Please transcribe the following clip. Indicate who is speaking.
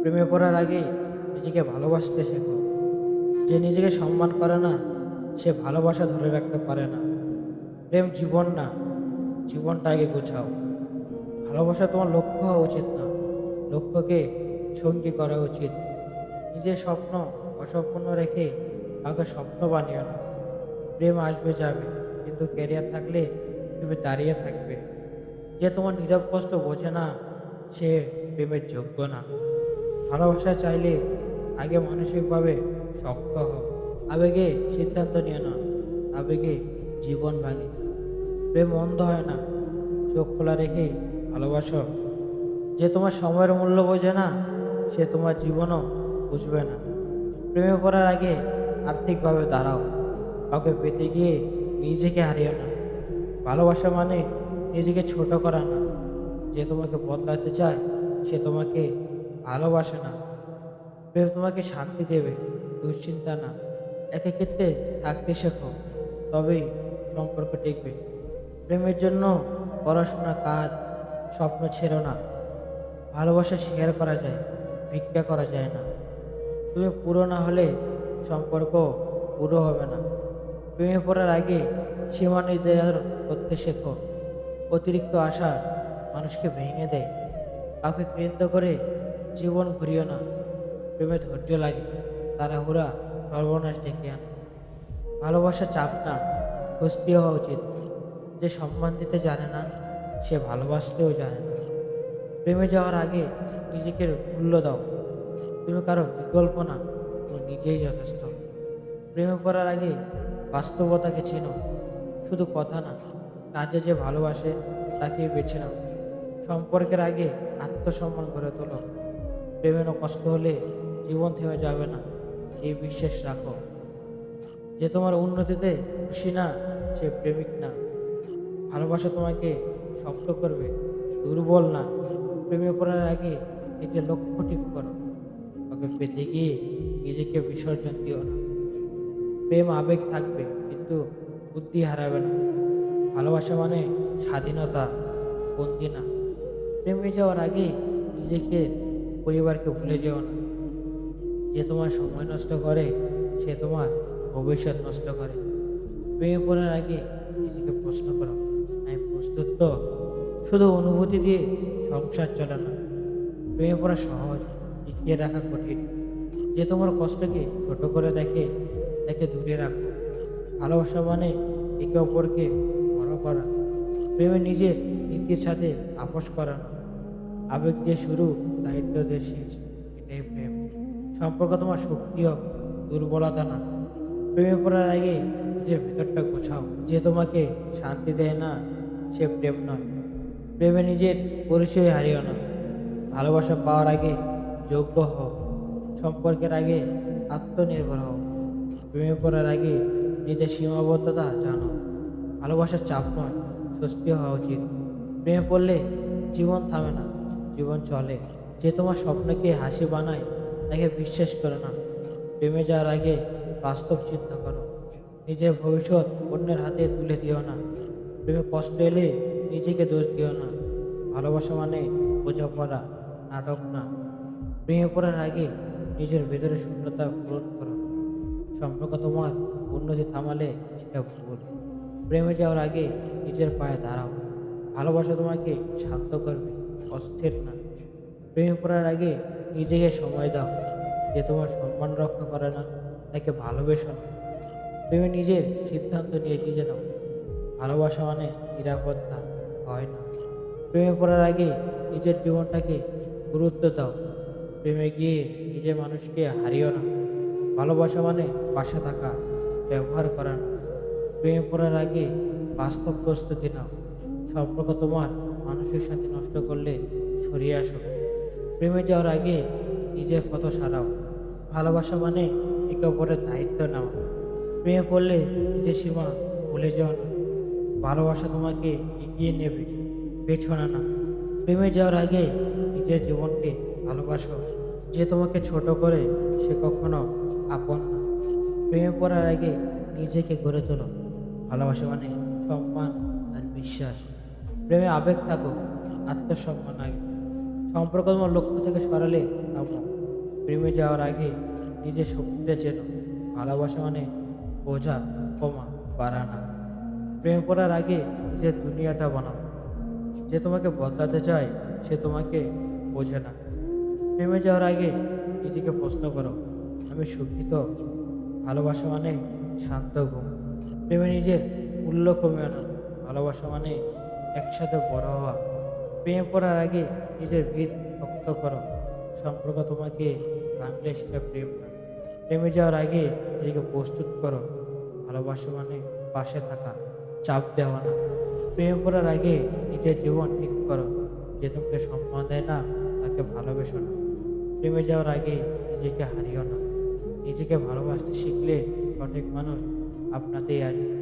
Speaker 1: প্রেমে পড়ার আগে নিজেকে ভালোবাসতে শেখো। যে নিজেকে সম্মান করে না, সে ভালোবাসা ধরে রাখতে পারে না। প্রেম জীবন না, জীবনটা আগে গোছাও। ভালোবাসা তোমার লক্ষ্য হওয়া উচিত না, লক্ষ্যকে সঙ্গী করা উচিত। নিজের স্বপ্ন অসম্পূর্ণ রেখে কাউকে স্বপ্ন বানিও না। প্রেম আসবে যাবে, কিন্তু ক্যারিয়ার থাকলে তুমি দাঁড়িয়ে থাকবে। যে তোমার নীরব কষ্ট বোঝে না, সে প্রেমের যোগ্য না। ভালোবাসা চাইলে আগে মানসিকভাবে শক্ত হও। আবেগে সিদ্ধান্ত নিও না। আবেগে জীবন ভাঙে। প্রেম অন্ধ হয় না। চোখ খোলা রেখে ভালোবাসো। যে তোমার সময়ের মূল্য বোঝে না, সে তোমার জীবনও বুঝবে না। প্রেমে পড়ার আগে আর্থিকভাবে দাঁড়াও। কাউকে পেতে গিয়ে নিজেকে হারিও না। ভালোবাসা মানে নিজেকে ছোট করা না। যে তোমাকে বদলাতে চায়, সে তোমাকে ভালোবাসে না। প্রেম তোমাকে শান্তি দেবে, দুশ্চিন্তা না। একে ক্ষেত্রে থাকতে শেখো, তবেই সম্পর্ক টিকবে। প্রেমের জন্য পড়াশোনা, কাজ, স্বপ্ন ছেড়ো না। ভালোবাসা শেয়ার করা যায়, ভিক্ষা করা যায় না। তুমি পুরো না হলে সম্পর্ক পুরো হবে না। প্রেমে পড়ার আগে সীমা নির্ধারণ করতে শেখো। অতিরিক্ত আশা মানুষকে ভেঙে দেয়। কাউকে কেন্দ্র করে জীবন ঘুরিও না। প্রেমে ধৈর্য লাগে তারা তাড়াহুড়া সর্বনাশ ডেকে আনে। ভালোবাসা চাপ না, স্বস্তি হওয়া উচিত। যে সম্মান দিতে জানে না, সে ভালোবাসতেও জানে না। প্রেমে যাওয়ার আগে নিজেকে মূল্য দাও। তুমি কারও বিকল্প না তুমি নিজেই যথেষ্ট। প্রেমে পড়ার আগে বাস্তবতাকে চেনো। শুধু কথা না, কাজে যে ভালোবাসে তাকে বেছে নাও। সম্পর্কের আগে আত্মসম্মান গড়ে তোলো। প্রেমেরও কষ্ট হলে জীবন থেমে যাবে না। এই বিশ্বাস রাখো। যে তোমার উন্নতিতে খুশি না, সে প্রেমিক না। ভালোবাসা তোমাকে শক্ত করবে, দুর্বল না। প্রেমে পড়ার আগে নিজের লক্ষ্য ঠিক করো। ওকে পেতে গিয়ে নিজেকে বিসর্জন দিও না। প্রেম আবেগ থাকবে, কিন্তু বুদ্ধি হারাবে না। ভালোবাসা মানে স্বাধীনতা, বন্দি না। প্রেমে যাওয়ার আগে নিজেকে, পরিবারকে ভুলে যেও না। যে তোমার সময় নষ্ট করে, সে তোমার ভবিষ্যৎ নষ্ট করে। প্রেমে পড়ার আগে নিজেকে প্রশ্ন করো, আমি প্রস্তুত তো? শুধু অনুভূতি দিয়ে সংসার চলে না। প্রেমে পড়া সহজ, টিকিয়ে রাখা কঠিন। যে তোমার কষ্টকে ছোট করে দেখে, তাকে দূরে রাখো। ভালোবাসা মানে একে অপরকে বড় করা। প্রেমে নিজের নীতির সাথে আপোষ করানো। আবেগ দিয়ে শুরু দায়িত্ব দিয়ে শেষ, এটাই প্রেম। সম্পর্ক তোমার শক্তি হোক, দুর্বলতা না। প্রেমে পড়ার আগে নিজের ভেতরটা গোছাও। যে তোমাকে শান্তি দেয় না, সে প্রেম নয়। প্রেমে নিজের পরিচয় হারিও না। ভালোবাসা পাওয়ার আগে যোগ্য হও। সম্পর্কের আগে আত্মনির্ভর হও। প্রেমে পড়ার আগে নিজের সীমাবদ্ধতা জানো। ভালোবাসার চাপ নয়, স্বস্তি হওয়া উচিত। প্রেমে পড়লে জীবন থামে না। জীবন চলে। যে তোমার স্বপ্নকে হাসি বানায়, তাকে বিশ্বাস করো না। প্রেমে যাওয়ার আগে বাস্তব চিন্তা করো। নিজের ভবিষ্যৎ অন্যের হাতে তুলে দিও না। প্রেমে কষ্ট এলে নিজেকে দোষ দিও না। ভালোবাসা মানে বোঝাপড়া নাটক না। প্রেমে পড়ার আগে নিজের ভেতরে শূন্যতা পূরণ করো। সম্পর্ক তোমার উন্নতি থামালে সেটা ভুল। প্রেমে যাওয়ার আগে নিজের পায়ে দাঁড়াও। ভালোবাসা তোমাকে শান্ত করবে। অস্থির না। প্রেমে পড়ার আগে নিজেকে সময় দাও যে তোমার সম্মান রক্ষা করে না, তাকে ভালোবেসো না। প্রেমে নিজের সিদ্ধান্ত নিয়ে নিজে নাও। ভালোবাসা মানে নিরাপত্তা হয় না। প্রেমে পড়ার আগে নিজের জীবনটাকে গুরুত্ব দাও। প্রেমে গিয়ে নিজের মানুষকে হারিও না। ভালোবাসা মানে পাশে থাকা, ব্যবহার করা না। প্রেমে পড়ার আগে বাস্তব প্রস্তুতি নাও। সম্পর্ক তোমার মানুষের সাথে নষ্ট করলে সরিয়ে আসো। প্রেমে যাওয়ার আগে নিজের কত সারাও। ভালোবাসা মানে একে অপরের দায়িত্ব নেওয়া। প্রেমে পড়লে নিজের সীমা ভুলে যাও না। ভালোবাসা তোমাকে এগিয়ে নেবে, পেছনা না। প্রেমে যাওয়ার আগে নিজের জীবনকে ভালোবাসো। যে তোমাকে ছোট করে সে কখনো আপন না। প্রেমে পড়ার আগে নিজেকে গড়ে তোলো। ভালোবাসা মানে সম্মান আর বিশ্বাস। প্রেমে আবেগ থাকো আত্মসম্মান আগে সম্পর্ক তোমার লক্ষ্য থেকে সরালে থামো প্রেমে যাওয়ার আগে নিজের শক্তিটা চেনো। ভালোবাসা মানে বোঝা কমা বাড়ানা। প্রেম করার আগে নিজের দুনিয়াটা বানাও। যে তোমাকে বদলাতে চায়, সে তোমাকে বোঝে না। প্রেমে যাওয়ার আগে নিজেকে প্রশ্ন করো, আমি সুখী তো? ভালোবাসা মানে শান্ত ঘুম। প্রেমে নিজের মূল্য কমে আনা। ভালোবাসা মানে একসাথে বড় হওয়া। প্রেম করার আগে নিজের ভিত শক্ত করো। সম্পর্ক তোমাকে ভাঙলে সেটা প্রেম না। প্রেমে যাওয়ার আগে নিজেকে প্রস্তুত করো। ভালোবাসা মানে পাশে থাকা, চাপ দেওয়া না। প্রেম করার আগে নিজের জীবন ঠিক করো। যে তোমাকে সম্মান দেয় না, তাকে ভালোবেসো না। প্রেমে যাওয়ার আগে নিজেকে হারিও না। নিজেকে ভালোবাসতে শিখলে সঠিক মানুষ আপনাতেই আসবে।